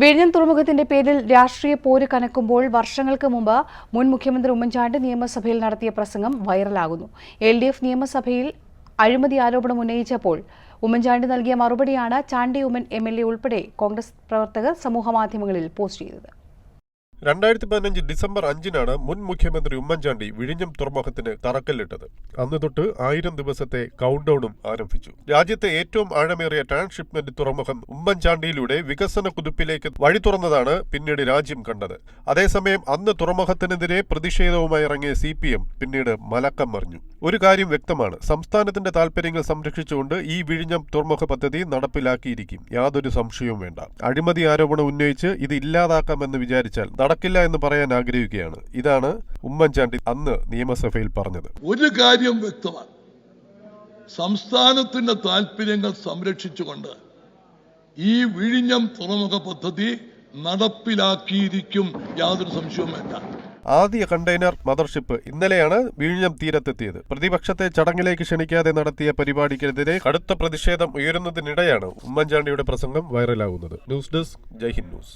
വിഴിഞ്ഞം തുറമുഖത്തിന്റെ പേരിൽ രാഷ്ട്രീയ പോര് കനക്കുമ്പോൾ വർഷങ്ങൾക്ക് മുമ്പ് മുൻ മുഖ്യമന്ത്രി ഉമ്മൻചാണ്ടി നിയമസഭയിൽ നടത്തിയ പ്രസംഗം വൈറലാകുന്നു. എൽ ഡി എഫ് നിയമസഭയിൽ അഴിമതി ആരോപണം ഉന്നയിച്ചപ്പോൾ ഉമ്മൻചാണ്ടി നൽകിയ മറുപടിയാണ് Chandy Oommen M L A ഉൾപ്പെടെ കോൺഗ്രസ് പ്രവർത്തകർ സമൂഹമാധ്യമങ്ങളിൽ പോസ്റ്റ് ചെയ്തത്. രണ്ടായിരത്തി പതിനഞ്ച് ഡിസംബർ അഞ്ചിനാണ് മുൻ മുഖ്യമന്ത്രി ഉമ്മൻചാണ്ടി വിഴിഞ്ഞം തുറമുഖത്തിന് തറക്കല്ലിട്ടത്. അന്ന് തൊട്ട് ആയിരം ദിവസത്തെ കൗണ്ട് ഡൌണും ആരംഭിച്ചു. രാജ്യത്തെ ഏറ്റവും ആഴമേറിയ ട്രാൻസ്ഷിപ്മെന്റ് തുറമുഖം ഉമ്മൻചാണ്ടിയിലൂടെ വികസന കുതിപ്പിലേക്ക് വഴി തുറന്നതാണ് പിന്നീട് രാജ്യം കണ്ടത്. അതേസമയം അന്ന് തുറമുഖത്തിനെതിരെ പ്രതിഷേധവുമായി ഇറങ്ങിയ സി പിന്നീട് മലക്കം മറിഞ്ഞു. ഒരു കാര്യം വ്യക്തമാണ്. സംസ്ഥാനത്തിന്റെ താൽപര്യങ്ങൾ സംരക്ഷിച്ചുകൊണ്ട് ഈ വിഴിഞ്ഞം തുറമുഖ പദ്ധതി നടപ്പിലാക്കിയിരിക്കും. യാതൊരു സംശയവും വേണ്ട. അഴിമതി ആരോപണം ഉന്നയിച്ച് ഇത് ഇല്ലാതാക്കാമെന്ന് വിചാരിച്ചാൽ നടക്കില്ല എന്ന് പറയാൻ ആഗ്രഹിക്കുകയാണ്. ഇതാണ് ഉമ്മൻചാണ്ടി അന്ന് നിയമസഭയിൽ പറഞ്ഞത്. ഒരു കാര്യം വ്യക്തമാണ്. സംസ്ഥാനത്തിന്റെ താല്പര്യങ്ങൾ സംരക്ഷിച്ചുകൊണ്ട് ഈ വിഴിഞ്ഞം തുറമുഖ പദ്ധതി നടപ്പിലാക്കിയിരിക്കും യാതൊരു സംശയവും വേണ്ട. ആദ്യ കണ്ടെയ്നർ മദർഷിപ്പ് ഇന്നലെയാണ് വിഴിഞ്ഞം തീരത്തെത്തിയത്. പ്രതിപക്ഷത്തെ ചടങ്ങിലേക്ക് ക്ഷണിക്കാതെ നടത്തിയ പരിപാടിക്കെതിരെ കടുത്ത പ്രതിഷേധം ഉയരുന്നതിനിടെയാണ് ഉമ്മൻചാണ്ടിയുടെ പ്രസംഗം വൈറലാകുന്നത് ന്യൂസ് ഡെസ്ക് ജയ്ഹിന്ദ് ന്യൂസ്.